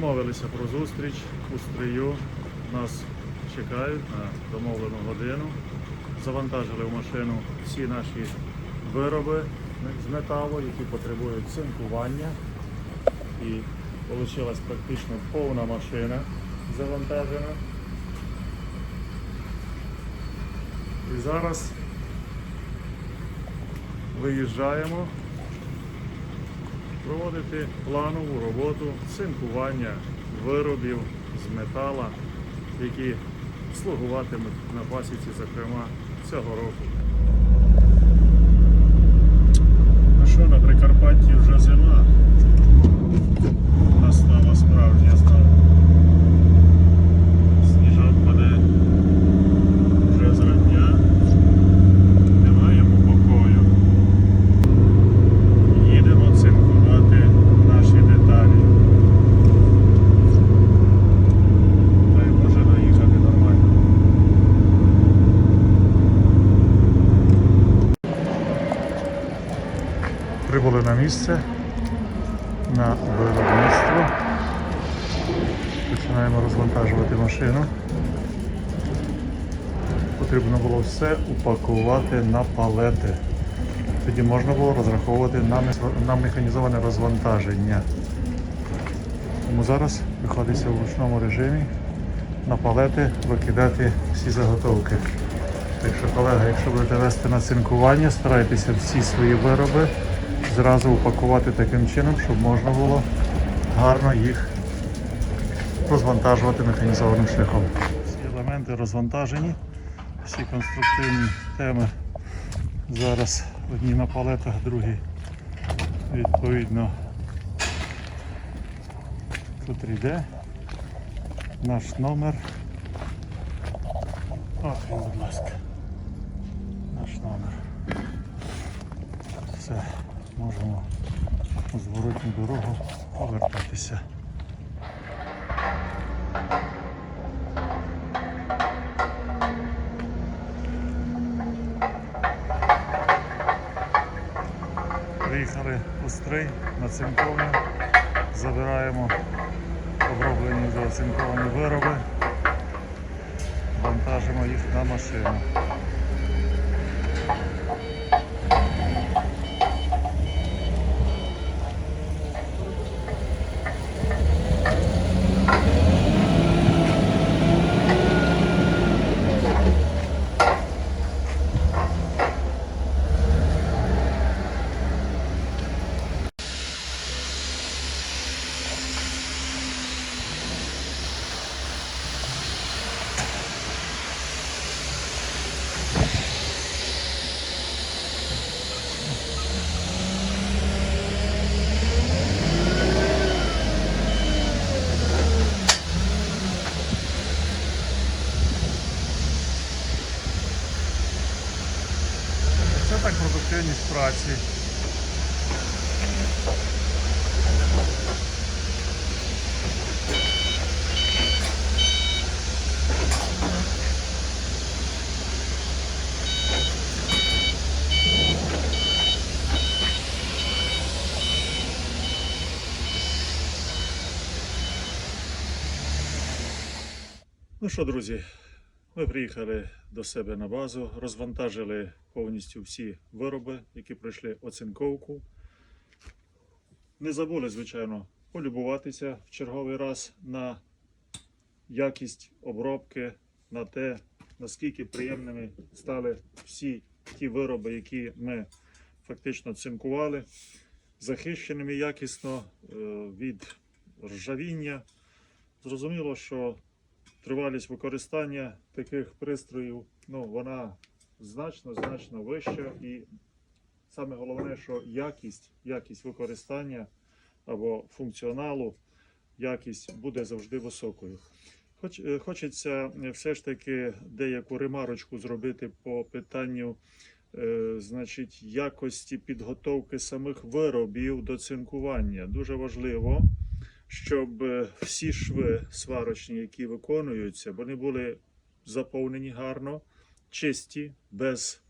Домовилися про зустріч у стрию. Нас чекають на домовлену годину. Завантажили в машину всі наші вироби з металу, які потребують цинкування. І вийшла практично повна машина завантажена. І зараз виїжджаємо проводити планову роботу цинкування виробів з метала, які слугуватимуть на пасіці, зокрема, цього року. Місце на виробництво. Починаємо розвантажувати машину. Потрібно було все упакувати на палети. Тоді можна було розраховувати на, механізоване розвантаження. Тому зараз приходиться в ручному режимі на палети викидати всі заготовки. Так що, колега, якщо будете вести на цинкування, старайтеся всі свої вироби зразу упакувати таким чином, щоб можна було гарно їх розвантажувати механізованим шляхом. Всі елементи розвантажені, всі конструктивні теми зараз одні на палетах, другі відповідно тут йде наш номер. Ох, будь ласка. Наш номер. Все, можемо у зворотню дорогу повертатися. Приїхали у стрий на цинковню, забираємо оброблені вже оцинковані вироби, вантажимо їх на машину. Так продуктивність праці. Ну що, друзі, ми приїхали до себе на базу, розвантажили повністю всі вироби, які пройшли оцинковку. Не забули, звичайно, полюбуватися в черговий раз на якість обробки, на те, наскільки приємними стали всі ті вироби, які ми фактично цинкували, захищеними якісно е, від ржавіння. Зрозуміло, що тривалість використання таких пристроїв, ну, вона значно, значно вища. І саме головне, що якість, якість використання або функціоналу, якість буде завжди високою. Хоч, е, хочеться е, все ж таки деяку ремарочку зробити по питанню е, значить, якості підготовки самих виробів до цинкування. Дуже важливо, щоб е, всі шви сварочні, які виконуються, вони були заповнені гарно, чисті, без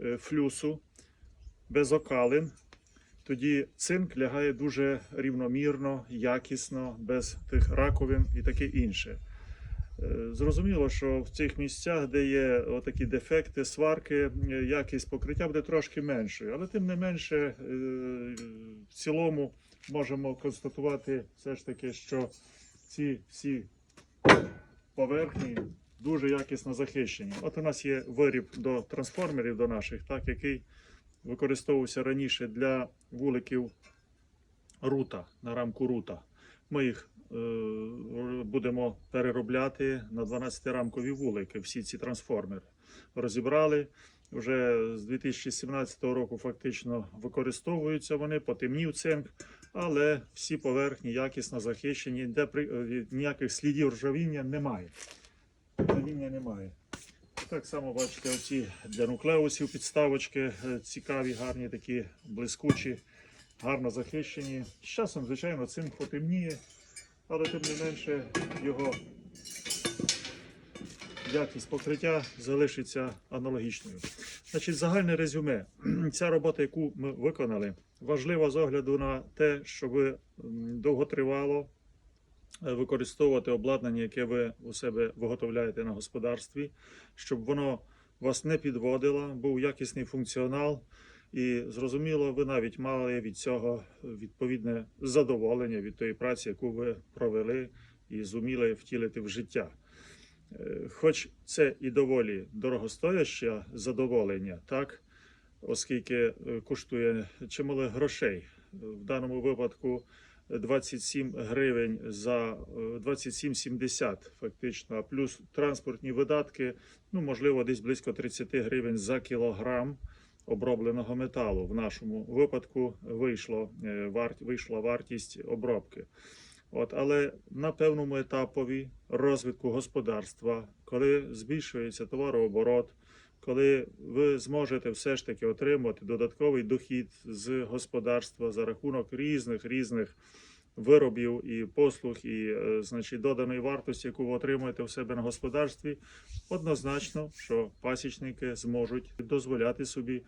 е, флюсу, без окалин. тоді цинк лягає дуже рівномірно, якісно, без тих раковин і таке інше. Е, Зрозуміло, що в цих місцях, де є отакі дефекти, сварки, якість покриття буде трошки меншою. Але тим не менше, в цілому можемо констатувати все ж таки, що ці всі поверхні дуже якісно захищені. От у нас є виріб до трансформерів до наших, так, який використовувався раніше для вуликів рута на рамку рута. Ми їх е, будемо переробляти на 12-рамкові вулики, всі ці трансформери. Розібрали. Вже з 2017 року фактично використовуються вони, потемнів цинк, але всі поверхні якісно захищені, де при, е, ніяких слідів ржавіння немає. Ржавіння немає. Так само бачите, оці для нуклеусів підставочки е, цікаві, гарні, такі блискучі, гарно захищені. З часом, звичайно, цинк потемніє, але тим не менше його якість покриття залишиться аналогічною. Значить, загальне резюме. Ця робота, яку ми виконали, важлива з огляду на те, щоб довготривало е, використовувати обладнання, яке ви у себе виготовляєте на господарстві, щоб воно вас не підводило, був якісний функціонал. І зрозуміло, ви навіть мали від цього відповідне задоволення від тої праці, яку ви провели і зуміли втілити в життя. Е, Хоч це і доволі дорогостояще задоволення, так, оскільки е, коштує чимало грошей. В даному випадку 27 гривень за е, 27,70 фактично, а плюс транспортні видатки, ну можливо, десь близько 30 гривень за кілограм обробленого металу. В нашому випадку вийшло, е, вийшла вартість обробки. От, але на певному етапові розвитку господарства, коли збільшується товарооборот, коли ви зможете все ж таки отримати додатковий дохід з господарства за рахунок різних різних виробів і послуг, і е, значить доданої вартості, яку ви отримуєте в себе на господарстві, однозначно, що пасічники зможуть дозволяти собі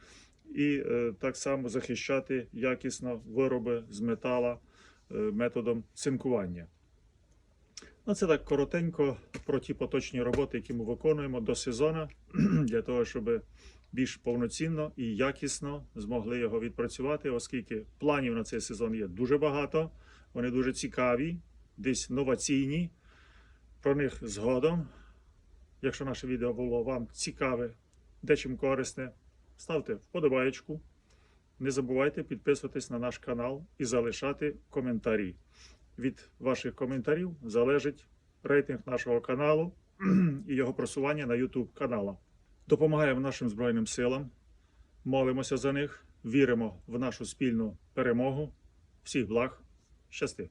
і е, так само захищати якісно вироби з метала методом цинкування. Ну, це так коротенько про ті поточні роботи, які ми виконуємо до сезону, для того, щоб більш повноцінно і якісно змогли його відпрацювати, оскільки планів на цей сезон є дуже багато, вони дуже цікаві, десь новаційні. Про них згодом. Якщо наше відео було вам цікаве, дечим корисне, ставте вподобаєчку. Не забувайте підписуватись на наш канал і залишати коментарі. Від ваших коментарів залежить рейтинг нашого каналу і його просування на YouTube канала. Допомагаємо нашим Збройним силам, молимося за них, віримо в нашу спільну перемогу. Всіх благ, щасти!